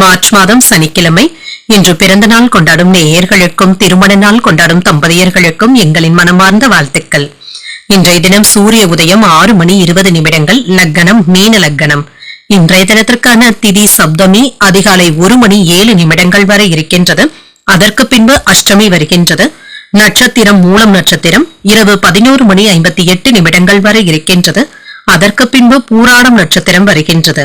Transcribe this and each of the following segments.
March மாதம் சனிக்கிழமை. இன்று பிறந்த நாள் கொண்டாடும் நேயர்களுக்கும் திருமண நாள் கொண்டாடும் தம்பதியர்களுக்கும் எங்களின் மனமார்ந்த வாழ்த்துக்கள். இன்றைய தினம் சூரிய உதயம் ஆறு மணி இருபது நிமிடங்கள் லக்கணம் மீன லக்கணம். இன்றைய தினத்திற்கான திதி சப்தமி அதிகாலை ஒரு மணி ஏழு நிமிடங்கள் வரை இருக்கின்றது. அதற்கு பின்பு அஷ்டமி வருகின்றது. நட்சத்திரம் மூலம் நட்சத்திரம் இரவு பதினோரு மணி ஐம்பத்தி எட்டு நிமிடங்கள் வரை இருக்கின்றது. அதற்கு பின்பு பூராடம் நட்சத்திரம் வருகின்றது.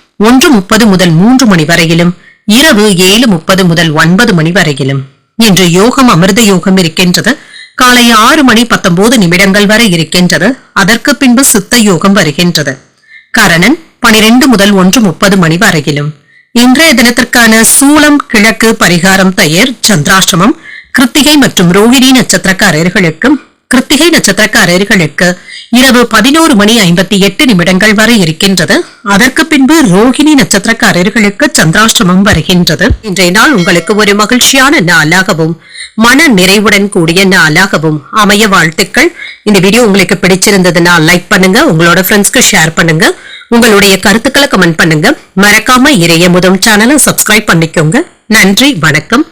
ஒன்று முப்பது முதல் மூன்று மணி வரையிலும் இரவு ஏழு முப்பது முதல் ஒன்பது மணி வரையிலும். இன்று யோகம் அமிர்த யோகம் இருக்கின்றது. காலை ஆறு மணி பத்தொன்பது நிமிடங்கள் வரை இருக்கின்றது. அதற்கு பின்பு சித்த யோகம் வருகின்றது. கரணன் பனிரெண்டு முதல் ஒன்று முப்பது மணி வரையிலும். இன்றைய தினத்திற்கான சூளம் கிழக்கு பரிகாரம் தயார் சந்திராஷ்டமம் கிருத்திகை மற்றும் ரோகிணி நட்சத்திரக்காரர்களுக்கும் கிருத்திகை நட்சத்திரக்காரர்களுக்கு இரவு பதினோரு மணி ஐம்பத்தி எட்டு நிமிடங்கள் வரை இருக்கின்றது. அதற்கு பின்பு ரோகிணி நட்சத்திரக்காரர்களுக்கு சந்திராஷ்டமம் வருகின்றது. இன்றைய நாள் உங்களுக்கு ஒரு மகிழ்ச்சியான நாளாகவும் மன நிறைவுடன் கூடிய நாளாகவும் அமைய வாழ்த்துக்கள். இந்த வீடியோ உங்களுக்கு பிடிச்சிருந்ததுன்னா லைக் பண்ணுங்க உங்களோட ஃப்ரெண்ட்ஸ்க்கு ஷேர் பண்ணுங்க உங்களுடைய கருத்துக்களை கமெண்ட் பண்ணுங்க. மறக்காம இறைய முதம் சேனலை சப்ஸ்கிரைப் பண்ணிக்கோங்க. நன்றி வணக்கம்.